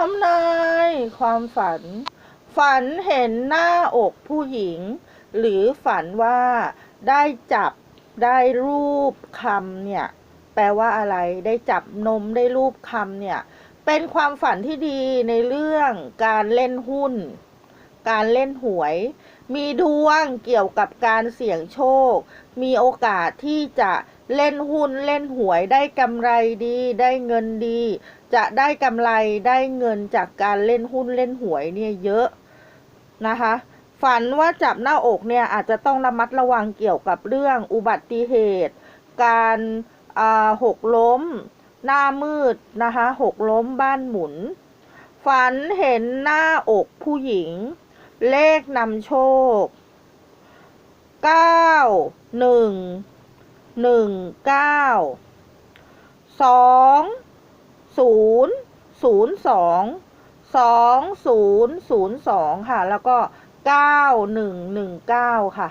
ทำนายความฝัน ฝันเห็นหน้าอกผู้หญิง หรือฝันว่าได้จับได้รูปคำเนี่ย แปลว่าอะไรได้จับนมได้รูปคำเนี่ย เป็นความฝันที่ดีในเรื่องการเล่นหุ้น การเล่นหวย มีดวงเกี่ยวกับการเสี่ยงโชค มีโอกาสที่จะเล่นหุ้นเล่นหวยได้กำไรดีได้เงินดี จะได้กำไรได้เงินจากการเล่นหุ้นเล่นหวยเนี่ยเยอะนะคะ ฝันว่าจับหน้าอกเนี่ยอาจจะต้องระมัดระวังเกี่ยวกับเรื่องอุบัติเหตุ การหกล้ม หน้ามืดนะคะหกล้มบ้านหมุน ฝันเห็นหน้าอกผู้หญิง เลขนำโชค เก้า หนึ่ง หนึ่ง เก้า สอง ศูนย์ ศูนย์สอง สองศูนย์ศูนย์สองค่ะ แล้วก็เก้าหนึ่งหนึ่งเก้าค่ะ